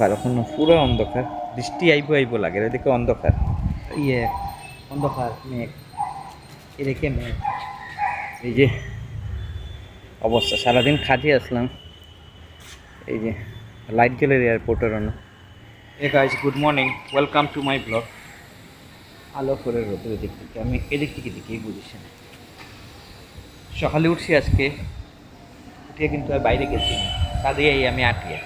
অন্ধকার এখনও পুরো অন্ধকার। বৃষ্টি আইব আইব লাগে এদিকে অন্ধকার। ইয়ে অন্ধকার মেঘ। এদিকে মেঘ। এই যে অবস্থা সারাদিন খাজে আসলাম। এই যে লাইট গেলের এয়ারপোর্টের অন্য। Hey guys good morning welcome to my blog আলো করে রোদের দিক থেকে আমি এদিক থেকে দিকেই বুঝেছি না সকালে উঠছি আজকে উঠে কিন্তু আর বাইরে গেছি না। কাজে এই আমি আটিয়া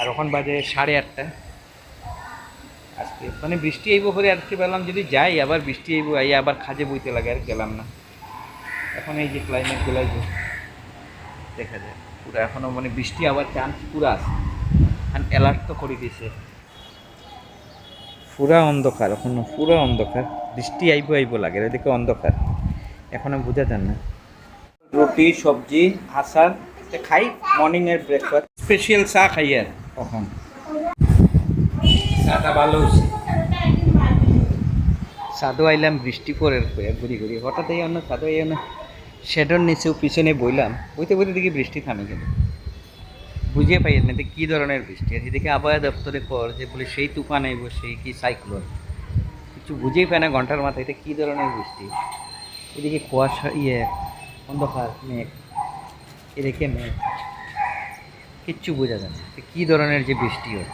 আর ওখান বাজে সাড়ে আটটা। আজকে মানে বৃষ্টি আইব করে আজকে বললাম যদি যাই, আবার বৃষ্টি আইব আই আবার খাজে বইতে লাগে আর গেলাম না। এখন এই যে ক্লাইমেটগুলো যে দেখা যায়, পুরো এখনও মানে বৃষ্টি আবার চান্স পুরো আছে। আর অ্যালার্ট তো করে দিয়েছে। পুরা অন্ধকার, এখনও পুরো অন্ধকার। বৃষ্টি আইব আইব লাগে, এদিকে অন্ধকার। এখনও বোঝা যান না। রুটি, সবজি, আচার খাই মর্নিং এর ব্রেকফাস্ট স্পেশাল চা খাই আর এখন চাটা ভালো হয়েছে সাধু আইলাম বৃষ্টি পরে ঘুরি ঘুরি। হঠাৎ এই অন্য সাধু এই অন্য শেডর নিচেও পিছনে বইলাম। বইতে বইতে দেখি বৃষ্টি থামে গেল। বুঝিয়ে পাই না যে কী ধরনের বৃষ্টি। আর এদিকে আবহাওয়া দপ্তরে পর যে বলে সেই তুফান আইব সেই কি সাইক্লোন কিছু বুঝেই পায় না ঘণ্টার মাথায় এটা কী ধরনের বৃষ্টি। এদিকে কুয়াশা ইয়ে অন্ধকার মেঘ। এদিকে মেঘ কিচ্ছু বোঝা যায় না। কী ধরনের যে বৃষ্টি হয়?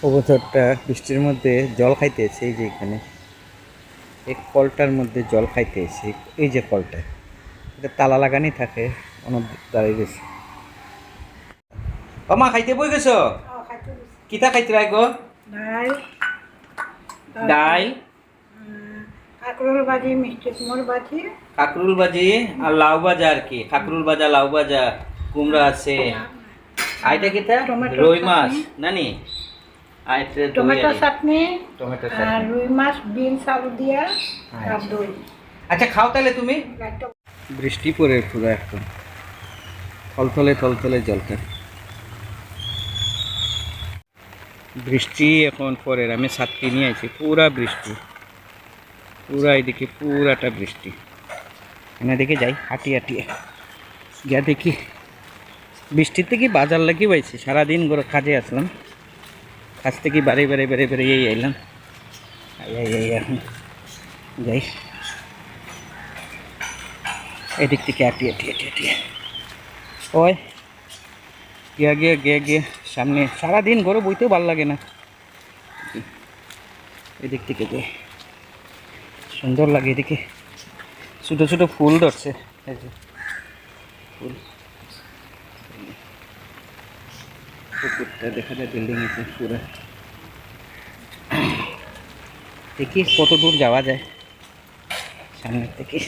কবুতরটা বৃষ্টির মধ্যে জল খাইতে এসে এই যে এখানে এই কলটার মধ্যে জল খাইতে এসে এই যে কলটা এটা তালা লাগানি থাকে অনেক দাঁড়িয়ে গেছে। ও মা খাইতে বই গেছো? কিতা খাইতে রাখ গো ডাল ডাইল কাঁকরোল ভাজি মিষ্টি কুমড় ভাজি কাকরুল ভাজি আর লাউ ভাজা আর কি কাকরুল ভাজা লাউ ভাজা কুমড়া আছে। আইটা টমেটো রুই মাছ। নানি? Tomato chutney tomato chutney. রুই মাছ বিনস আলু দিয়া আর আচ্ছা। দই। আচ্ছা খাও তাহলে তুমি। বৃষ্টি পড়ে পুরো একদম। থলথলে থলথলে জলটা বৃষ্টি এখন পরে আমি ছাত্রী নিয়ে আছি পুরা বৃষ্টি। পুরা এদিকে, পুরাটা বৃষ্টি। এনে দেখে যাই, হাঁটি হাঁটিয়ে গিয়া দেখি, বৃষ্টির থেকে বাজার লাগি পাইছি। সারাদিন করে কাজে আসলাম। কাজ থেকে বারে বারে বারে বাড়ি এই আইলাম। যাই। এদিক থেকে আটি আটি আটি আটি ওই, গিয়া, গিয়ে গিয়ে গিয়ে, সামনে। সারাদিন ঘরে বইতেও ভালো লাগে না। এদিক থেকে যে সুন্দর লাগে এদিকে। ছোটো ছোটো ফুল ধরছে। এই যে ফুল। পুকুরটা দেখা যায় বিল্ডিং আছে পুরো। দেখি কত দূর যাওয়া যায়। সামনের থেকে।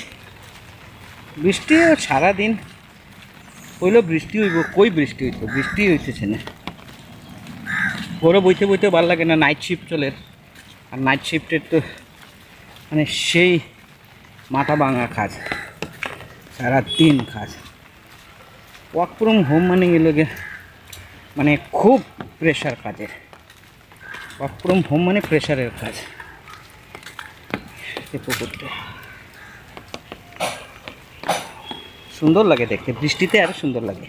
বৃষ্টিও সারাদিন। হইল বৃষ্টি হইব, কই বৃষ্টি হইতো বৃষ্টি হইতেছে না। ঘরে বইতে বইতে ভালো লাগে না নাইট শিফট চলে। আর নাইট শিফটের তো মানে সেই মাথা ভাঙা কাজ, সারা দিন কাজ। ওয়ার্ক ফ্রম হোম মানে গেলে গে মানে খুব প্রেশার কাজের। ওয়ার্ক ফ্রম হোম মানে প্রেশারের কাজ। সুন্দর লাগে দেখতে, বৃষ্টিতে আরও সুন্দর লাগে।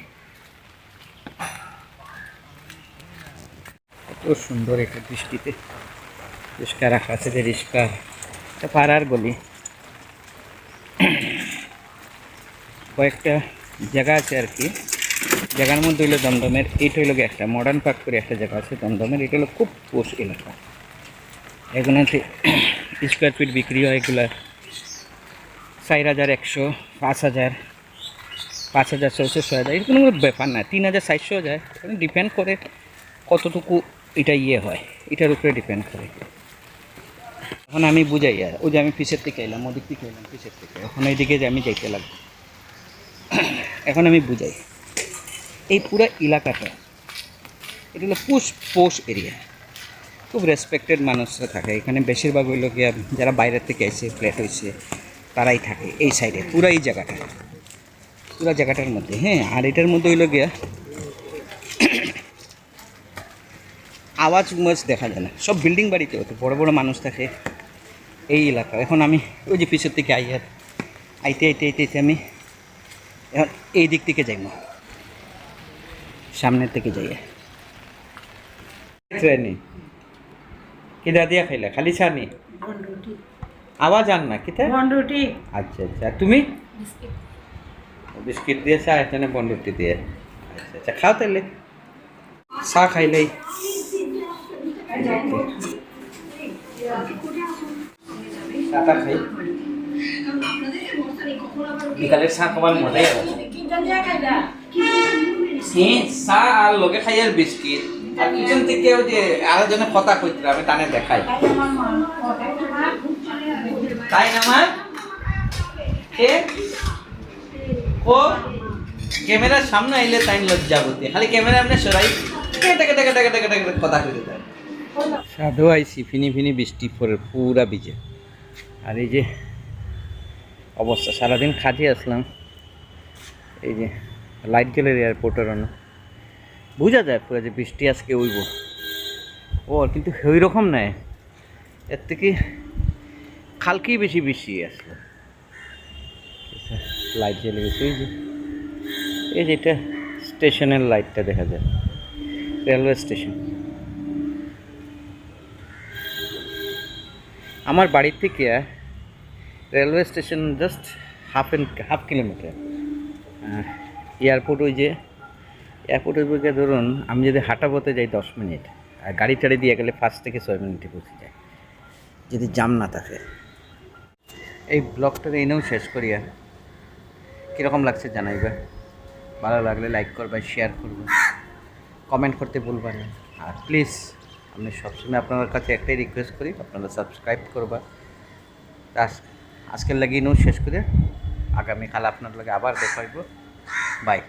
কত সুন্দর এটা বৃষ্টিতে। রিস্কা রাখা আছে যে এটা পাড়ার গলি। কয়েকটা জায়গা আছে আর কি। জায়গার মধ্যে হইল দমদমের, এইটা হইল একটা মডার্ন পার্ক করে একটা জায়গা আছে দমদমের, এটা হলো খুব পোষ এলাকা। এগুলোতে স্কোয়ার ফিট বিক্রি হয়, এগুলা চার হাজার একশো, পাঁচ হাজার পাঁচ হাজার ছয়শো, ছয় হাজার, এরকম কোনো ব্যাপার না, তিন হাজার চারশো যায়। ডিপেন্ড করে কতটুকু এটা ইয়ে হয়, এটার উপরে ডিপেন্ড করে। এখন আমি বুঝাই ওই যে আমি পিছের থেকে এলাম, ওদিক থেকে এলাম, পিছের থেকে এখন এইদিকে যে আমি যাইতে লাগবো। এখন আমি বুঝাই, এই পুরো এলাকাটা, এটা হলো পুষ পোষ এরিয়া। খুব রেসপেক্টেড মানুষরা থাকে। এখানে বেশিরভাগ হইল গিয়া যারা বাইরের থেকে এসে ফ্ল্যাট হয়েছে তারাই থাকে এই সাইডে পুরো এই জায়গাটা। পুরো জায়গাটার মধ্যে হ্যাঁ? আর এটার মধ্যে হইল গিয়া আওয়াজ মাছ দেখা যায় না। সব বিল্ডিং বাড়িতে হতো। বড় বড় মানুষ থাকে। এই এলাকা। এখন আমি ওই যে পিছের থেকে আই আর আইতে আইতে আইতে আইতে আমি এখন এই দিক থেকে যাইব। সামনের থেকে যাই। ট্রেনে। কিদা দিয়া খাইলা? খালি চা নি বনরুটি। আওয়াজ আন না কিতা বনরুটি। আচ্ছা আচ্ছা। তুমি? বিস্কিট। দিয়ে চা এখানে বন্ডুটি দিয়ে। আচ্ছা আচ্ছা খাও তাহলে চা খাইলেই। বিকালের চা খাবার মজাই চা আর লগে খাই আর বিস্কিট। আর কিচেন থেকে ওই যে আরেকজনে কথা কইছিল, আমি টানে দেখাই। তাই না, মা? কে? ও ক্যামেরার সামনে আইলে তাই লজ্জা করতে খালি ক্যামেরা এমনি সরাই কথা কইতে সাধু আইসি ফিনি ফিনি বৃষ্টি পরে, পুরা ভিজে। আর এই যে অবস্থা, সারাদিন খাটি আসলাম। এই যে লাইট জ্বলে এয়ারপোর্টের অন্য। বোঝা যায় পুরো যে বৃষ্টি আজকে উইব। ও কিন্তু ওই রকম নয় এর থেকে খালকেই বেশি বৃষ্টি আসলো। লাইট জ্বলে গেছে এই যে। এই যে এটা স্টেশনের লাইটটা দেখা যায়। রেলওয়ে স্টেশন আমার বাড়ির থেকে railway station just half and half kilometre airport ওই যে এয়ারপোর্ট ওই ধরুন, আমি যদি হাঁটা পথে যাই দশ মিনিট, আর গাড়ি টাড়ি দিয়ে গেলে পাঁচ থেকে ছয় মিনিটে পৌঁছে যায়, যদি জাম না থাকে। এই ব্লগটা এনেও শেষ করি আর। কীরকম লাগছে জানাইবা? ভালো লাগলে লাইক করবা শেয়ার করবা। কমেন্ট করতে ভুলবা না। আর প্লিজ আমি সবসময় আপনার কাছে একটাই রিকোয়েস্ট করি, আপনারা সাবস্ক্রাইব করবা। আজ- আজকের লাগিয়ে শেষ করে আগামীকাল আপনার লাগে আবার দেখাইব বাই